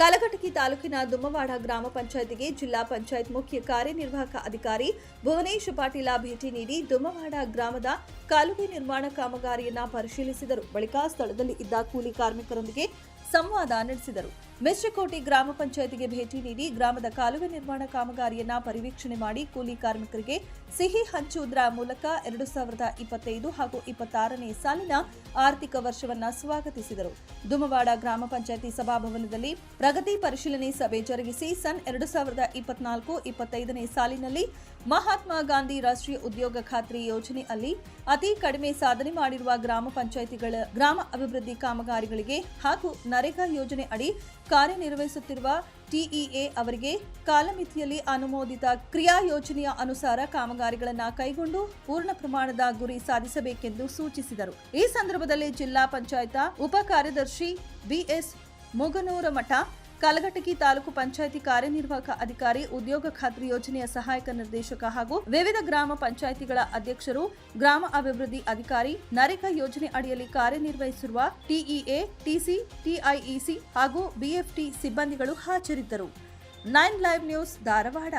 ಕಲಘಟಕಿ ತಾಲೂಕಿನ ದುಮ್ಮವಾಡ ಗ್ರಾಮ ಪಂಚಾಯತಿಗೆ ಜಿಲ್ಲಾ ಪಂಚಾಯತ್ ಮುಖ್ಯ ಕಾರ್ಯನಿರ್ವಾಹಕ ಅಧಿಕಾರಿ ಭುವನೇಶ್ ಪಾಟೀಲ ಭೇಟಿ ನೀಡಿ ದುಮ್ಮವಾಡ ಗ್ರಾಮದ ಕಾಲುವೆ ನಿರ್ಮಾಣ ಕಾಮಗಾರಿಯನ್ನ ಪರಿಶೀಲಿಸಿದರು. ಬಳಿಕ ಸ್ಥಳದಲ್ಲಿ ಇದ್ದ ಕೂಲಿ ಕಾರ್ಮಿಕರೊಂದಿಗೆ ಸಂವಾದ ನಡೆಸಿದರು. ಮಿಶ್ರಕೋಟೆ ಗ್ರಾಮ ಪಂಚಾಯತಿಗೆ ಭೇಟಿ ನೀಡಿ ಗ್ರಾಮದ ಕಾಲುವೆ ನಿರ್ಮಾಣ ಕಾಮಗಾರಿಯನ್ನ ಪರಿವೀಕ್ಷಣೆ ಮಾಡಿ ಕೂಲಿ ಕಾರ್ಮಿಕರಿಗೆ ಸಿಹಿ ಹಂಚುವುದರ ಮೂಲಕ ಎರಡು ಸಾವಿರದ ಇಪ್ಪತ್ತೈದು ಹಾಗೂ ಇಪ್ಪತ್ತಾರನೇ ಸಾಲಿನ ಆರ್ಥಿಕ ವರ್ಷವನ್ನ ಸ್ವಾಗತಿಸಿದರು. ದುಮವಾಡ ಗ್ರಾಮ ಪಂಚಾಯತಿ ಸಭಾಭವನದಲ್ಲಿ ಪ್ರಗತಿ ಪರಿಶೀಲನೆ ಸಭೆ ಜರುಗಿಸಿ ಸನ್ ಎರಡು ಸಾವಿರದ ಇಪ್ಪತ್ನಾಲ್ಕು ಇಪ್ಪತ್ತೈದನೇ ಸಾಲಿನಲ್ಲಿ ಮಹಾತ್ಮ ಗಾಂಧಿ ರಾಷ್ಟ್ರೀಯ ಉದ್ಯೋಗ ಖಾತ್ರಿ ಯೋಜನೆ ಅಲ್ಲಿ ಅತಿ ಕಡಿಮೆ ಸಾಧನೆ ಮಾಡಿರುವ ಗ್ರಾಮ ಪಂಚಾಯಿತಿಗಳ ಗ್ರಾಮ ಅಭಿವೃದ್ಧಿ ಕಾಮಗಾರಿಗಳಿಗೆ ಹಾಗೂ ನರೇಗಾ ಯೋಜನೆ ಅಡಿ ಕಾರ್ಯನಿರ್ವಹಿಸುತ್ತಿರುವ ಟಿಇಎ ಅವರಿಗೆ ಕಾಲಮಿತಿಯಲ್ಲಿ ಅನುಮೋದಿತ ಕ್ರಿಯಾ ಯೋಜನೆಯ ಅನುಸಾರ ಕಾಮಗಾರಿಗಳನ್ನು ಕೈಗೊಂಡು ಪೂರ್ಣ ಪ್ರಮಾಣದ ಗುರಿ ಸಾಧಿಸಬೇಕೆಂದು ಸೂಚಿಸಿದರು. ಈ ಸಂದರ್ಭದಲ್ಲಿ ಜಿಲ್ಲಾ ಪಂಚಾಯತ ಉಪ ಕಾರ್ಯದರ್ಶಿ ಬಿಎಸ್ ಮುಗನೂರ ಮಠ ಕಲಘಟಕಿ ತಾಲೂಕು ಪಂಚಾಯಿತಿ ಕಾರ್ಯನಿರ್ವಾಹಕ ಅಧಿಕಾರಿ, ಉದ್ಯೋಗ ಖಾತ್ರಿ ಯೋಜನೆಯ ಸಹಾಯಕ ನಿರ್ದೇಶಕ ಹಾಗೂ ವಿವಿಧ ಗ್ರಾಮ ಪಂಚಾಯಿತಿಗಳ ಅಧ್ಯಕ್ಷರು, ಗ್ರಾಮ ಅಭಿವೃದ್ಧಿ ಅಧಿಕಾರಿ, ನರೇಗಾ ಯೋಜನೆ ಅಡಿಯಲ್ಲಿ ಕಾರ್ಯನಿರ್ವಹಿಸಿರುವ ಟಿಇಎ, ಟಿಸಿ, ಟಿಐಇಸಿ ಹಾಗೂ ಬಿಎಫ್ಟಿ ಸಿಬ್ಬಂದಿಗಳು ಹಾಜರಿದ್ದರು. Nine live news Dharwad.